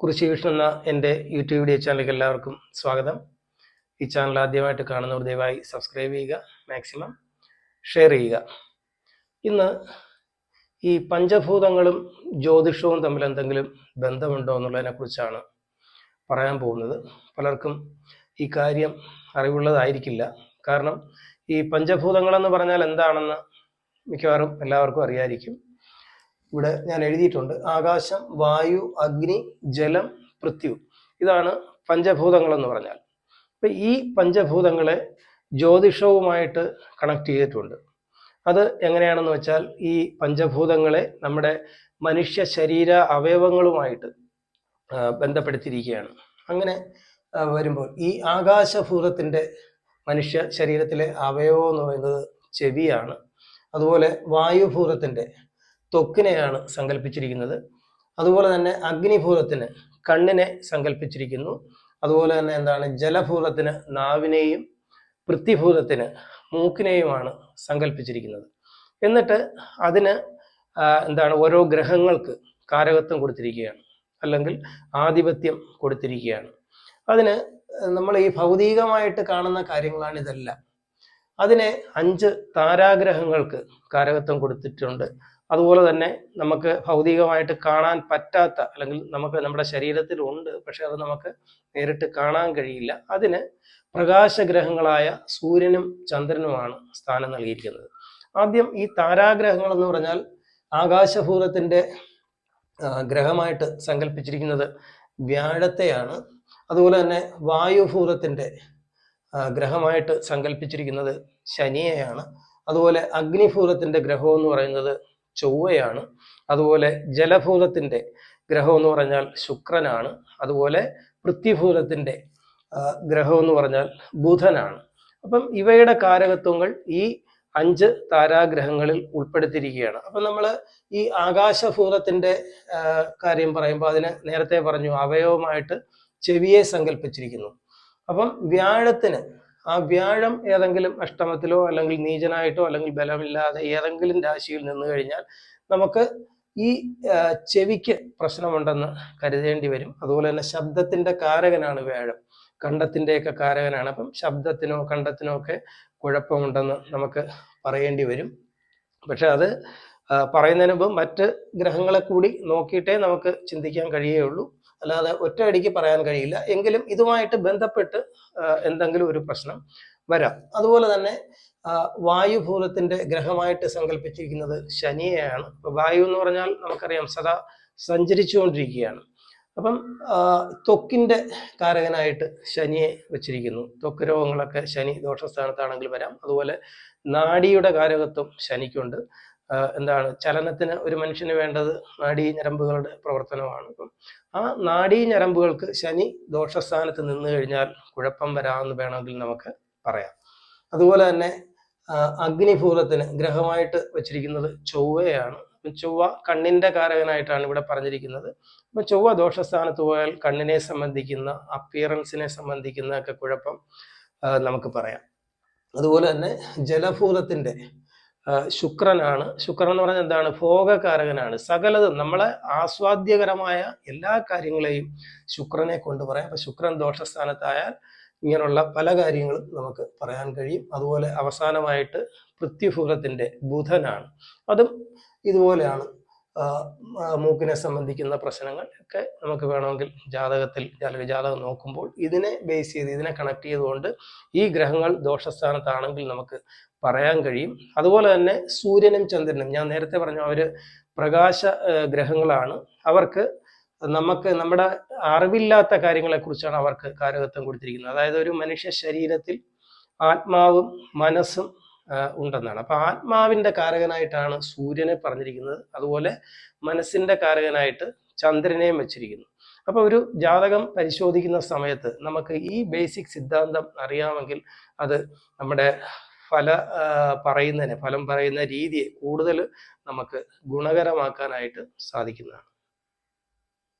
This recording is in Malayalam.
കുറിച്ച് വിഷ്ണു എന്ന എന്റെ യൂട്യൂബ് വീഡിയോ ചാനലിലേക്ക് എല്ലാവർക്കും സ്വാഗതം. ഈ ചാനൽ ആദ്യമായിട്ട് കാണുന്നവർ ദയവായി സബ്സ്ക്രൈബ് ചെയ്യുക മാക്സിമം ഷെയർ ചെയ്യുക. ഇന്ന് ഈ പഞ്ചഭൂതങ്ങളും ജ്യോതിഷവും തമ്മിൽ എന്തെങ്കിലും ബന്ധമുണ്ടോ എന്നുള്ളതിനെ കുറിച്ചാണ് പറയാൻ പോകുന്നത്. പലർക്കും ഈ കാര്യം അറിവുള്ളതായിരിക്കില്ല. കാരണം ഈ പഞ്ചഭൂതങ്ങളെന്ന് പറഞ്ഞാൽ എന്താണെന്ന് മിക്കവാറും എല്ലാവർക്കും അറിയായിരിക്കും. ഇവിടെ ഞാൻ എഴുതിയിട്ടുണ്ട്. ആകാശം വായു അഗ്നി ജലം പൃഥ്വി. ഇതാണ് പഞ്ചഭൂതങ്ങൾ എന്ന് പറഞ്ഞാൽ. അപ്പൊ ഈ പഞ്ചഭൂതങ്ങളെ ജ്യോതിഷവുമായിട്ട് കണക്ട് ചെയ്തിട്ടുണ്ട്. അത് എങ്ങനെയാണെന്ന് വെച്ചാൽ ഈ പഞ്ചഭൂതങ്ങളെ നമ്മുടെ മനുഷ്യ ശരീര അവയവങ്ങളുമായിട്ട് ബന്ധപ്പെടുത്തിയിരിക്കുകയാണ്. അങ്ങനെ വരുമ്പോൾ ഈ ആകാശഭൂതത്തിന്റെ മനുഷ്യ ശരീരത്തിലെ അവയവം എന്ന് പറയുന്നത് ചെവിയാണ്. അതുപോലെ വായുഭൂതത്തിന്റെ ത്വക്കിനെയാണ് സങ്കല്പിച്ചിരിക്കുന്നത് അതുപോലെ തന്നെ അഗ്നിഭൂതത്തിന് കണ്ണിനെ സങ്കല്പിച്ചിരിക്കുന്നു അതുപോലെ തന്നെ എന്താണ്? ജലഭൂതത്തിന് നാവിനെയും പൃഥ്വിഭൂതത്തിന് മൂക്കിനെയുമാണ് സങ്കല്പിച്ചിരിക്കുന്നത് എന്നിട്ട് അതിന് എന്താണ്? ഓരോ ഗ്രഹങ്ങൾക്ക് കാരകത്വം കൊടുത്തിരിക്കുകയാണ്. അല്ലെങ്കിൽ ആധിപത്യം കൊടുത്തിരിക്കുകയാണ്. അതിന് നമ്മൾ ഈ ഭൗതികമായിട്ട് കാണുന്ന കാര്യങ്ങളാണ് ഇതെല്ലാം. അതിനെ അഞ്ച് താരാഗ്രഹങ്ങൾക്ക് കാരകത്വം കൊടുത്തിട്ടുണ്ട്. അതുപോലെ തന്നെ നമുക്ക് ഭൗതികമായിട്ട് കാണാൻ പറ്റാത്ത അല്ലെങ്കിൽ നമുക്ക് നമ്മുടെ ശരീരത്തിൽ ഉണ്ട് പക്ഷെ അത് നമുക്ക് നേരിട്ട് കാണാൻ കഴിയില്ല. അതിന് പ്രകാശഗ്രഹങ്ങളായ സൂര്യനും ചന്ദ്രനുമാണ് സ്ഥാനം നൽകിയിരിക്കുന്നത്. ആദ്യം ഈ താരാഗ്രഹങ്ങൾ എന്ന് പറഞ്ഞാൽ ആകാശഭൂതത്തിന്റെ ഗ്രഹമായിട്ട് സങ്കല്പിച്ചിരിക്കുന്നത് വ്യാഴത്തെയാണ്. അതുപോലെ തന്നെ വായുഭൂതത്തിന്റെ ഗ്രഹമായിട്ട് സങ്കല്പിച്ചിരിക്കുന്നത് ശനിയെയാണ്. അതുപോലെ അഗ്നിഭൂതത്തിന്റെ ഗ്രഹം എന്ന് പറയുന്നത് ചൊവ്വയാണ്. അതുപോലെ ജലഭൂതത്തിന്റെ ഗ്രഹം എന്ന് പറഞ്ഞാൽ ശുക്രനാണ്. അതുപോലെ പൃഥ്വിഭൂതത്തിന്റെ ഗ്രഹം എന്ന് പറഞ്ഞാൽ ബുധനാണ്. അപ്പം ഇവയുടെ കാരകത്വങ്ങൾ ഈ അഞ്ച് താരാഗ്രഹങ്ങളിൽ ഉൾപ്പെടുത്തിയിരിക്കുകയാണ്. അപ്പം നമ്മൾ ഈ ആകാശഭൂതത്തിന്റെ കാര്യം പറയുമ്പോൾ അതിന് നേരത്തെ പറഞ്ഞു അവയവമായിട്ട് ചെവിയെ സങ്കല്പിച്ചിരിക്കുന്നു അപ്പം വ്യാഴത്തിന് ആ വ്യാഴം ഏതെങ്കിലും അഷ്ടമത്തിലോ അല്ലെങ്കിൽ നീചനായിട്ടോ അല്ലെങ്കിൽ ബലമില്ലാതെ ഏതെങ്കിലും രാശിയിൽ നിന്ന് കഴിഞ്ഞാൽ നമുക്ക് ഈ ചെവിക്ക് പ്രശ്നമുണ്ടെന്ന് കരുതേണ്ടി വരും. അതുപോലെ തന്നെ ശബ്ദത്തിന്റെ കാരകനാണ് വ്യാഴം. കണ്ടത്തിന്റെയൊക്കെ കാരകനാണ്. അപ്പം ശബ്ദത്തിനോ കണ്ടത്തിനോ ഒക്കെ കുഴപ്പമുണ്ടെന്ന് നമുക്ക് പറയേണ്ടി വരും. പക്ഷെ അത് പറയുന്നതിന് മുമ്പ് മറ്റ് ഗ്രഹങ്ങളെ കൂടി നോക്കിയിട്ടേ നമുക്ക് ചിന്തിക്കാൻ കഴിയുകയുള്ളൂ. അല്ലാതെ ഒറ്റയടിക്ക് പറയാൻ കഴിയില്ല. എങ്കിലും ഇതുമായിട്ട് ബന്ധപ്പെട്ട് എന്തെങ്കിലും ഒരു പ്രശ്നം വരാം. അതുപോലെ തന്നെ വായുഭൂതത്തിന്റെ ഗ്രഹമായിട്ട് സങ്കല്പിച്ചിരിക്കുന്നത് ശനിയെയാണ്. വായു എന്ന് പറഞ്ഞാൽ നമുക്കറിയാം സദാ സഞ്ചരിച്ചുകൊണ്ടിരിക്കുകയാണ്. അപ്പം തൊക്കിന്റെ കാരകനായിട്ട് ശനിയെ വെച്ചിരിക്കുന്നു. ത്വക്ക് രോഗങ്ങളൊക്കെ ശനി ദോഷസ്ഥാനത്താണെങ്കിൽ വരാം. അതുപോലെ നാഡിയുടെ കാരകത്വം ശനിക്കുണ്ട്. എന്താണ് ചലനത്തിന് ഒരു മനുഷ്യന് വേണ്ടത് നാഡീ ഞരമ്പുകളുടെ പ്രവർത്തനമാണ്. ആ നാഡീ ഞരമ്പുകൾക്ക് ശനി ദോഷസ്ഥാനത്ത് നിന്ന് കഴിഞ്ഞാൽ കുഴപ്പം വരാമെന്ന് വേണമെങ്കിൽ നമുക്ക് പറയാം. അതുപോലെ തന്നെ അഗ്നിഭൂതത്തിന് ഗ്രഹമായിട്ട് വെച്ചിരിക്കുന്നത് ചൊവ്വയാണ്. ചൊവ്വ കണ്ണിന്റെ കാരകനായിട്ടാണ് ഇവിടെ പറഞ്ഞിരിക്കുന്നത്. അപ്പൊ ചൊവ്വ ദോഷസ്ഥാനത്ത് പോയാൽ കണ്ണിനെ സംബന്ധിക്കുന്ന അപ്പിയറൻസിനെ സംബന്ധിക്കുന്ന ഒക്കെ കുഴപ്പം നമുക്ക് പറയാം. അതുപോലെ തന്നെ ജലഭൂതത്തിന്റെ ശുക്രനാണ്. ശുക്രൻ എന്ന് പറഞ്ഞാൽ എന്താണ്? ഭോഗകാരകനാണ്. സകലതും നമ്മളെ ആസ്വാദ്യകരമായ എല്ലാ കാര്യങ്ങളെയും ശുക്രനെ കൊണ്ട് പറയാം. അപ്പൊ ശുക്രൻ ദോഷസ്ഥാനത്തായാൽ ഇങ്ങനെയുള്ള പല കാര്യങ്ങളും നമുക്ക് പറയാൻ കഴിയും. അതുപോലെ അവസാനമായിട്ട് പൃഥ്വിഭൂതത്തിന്റെ ബുധനാണ്. അതും ഇതുപോലെയാണ്. മൂക്കിനെ സംബന്ധിക്കുന്ന പ്രശ്നങ്ങൾ ഒക്കെ നമുക്ക് വേണമെങ്കിൽ ജാതകത്തിൽ അല്ലെങ്കിൽ ജാതകം നോക്കുമ്പോൾ ഇതിനെ ബേസ് ചെയ്ത് ഇതിനെ കണക്ട് ചെയ്തുകൊണ്ട് ഈ ഗ്രഹങ്ങൾ ദോഷസ്ഥാനത്താണെങ്കിൽ നമുക്ക് പറയാൻ കഴിയും. അതുപോലെ തന്നെ സൂര്യനും ചന്ദ്രനും ഞാൻ നേരത്തെ പറഞ്ഞു അവർ പ്രകാശ ഗ്രഹങ്ങളാണ്. അവർക്ക് നമുക്ക് നമ്മുടെ അറിവില്ലാത്ത കാര്യങ്ങളെ കുറിച്ചാണ് അവർക്ക് കാരകത്വം കൊടുത്തിരിക്കുന്നത്. അതായത് ഒരു മനുഷ്യ ശരീരത്തിൽ ആത്മാവും മനസ്സും ഉണ്ടെന്നാണ്. അപ്പൊ ആത്മാവിന്റെ കാരകനായിട്ടാണ് സൂര്യനെ പറഞ്ഞിരിക്കുന്നത്. അതുപോലെ മനസ്സിന്റെ കാരകനായിട്ട് ചന്ദ്രനെയും വെച്ചിരിക്കുന്നു. അപ്പൊ ഒരു ജാതകം പരിശോധിക്കുന്ന സമയത്ത് നമുക്ക് ഈ ബേസിക് സിദ്ധാന്തം അറിയാമെങ്കിൽ അത് നമ്മുടെ ഫല പറയുന്നതിനെ ഫലം പറയുന്ന രീതിയെ കൂടുതൽ നമുക്ക് ഗുണകരമാക്കാനായിട്ട് സാധിക്കുന്നതാണ്.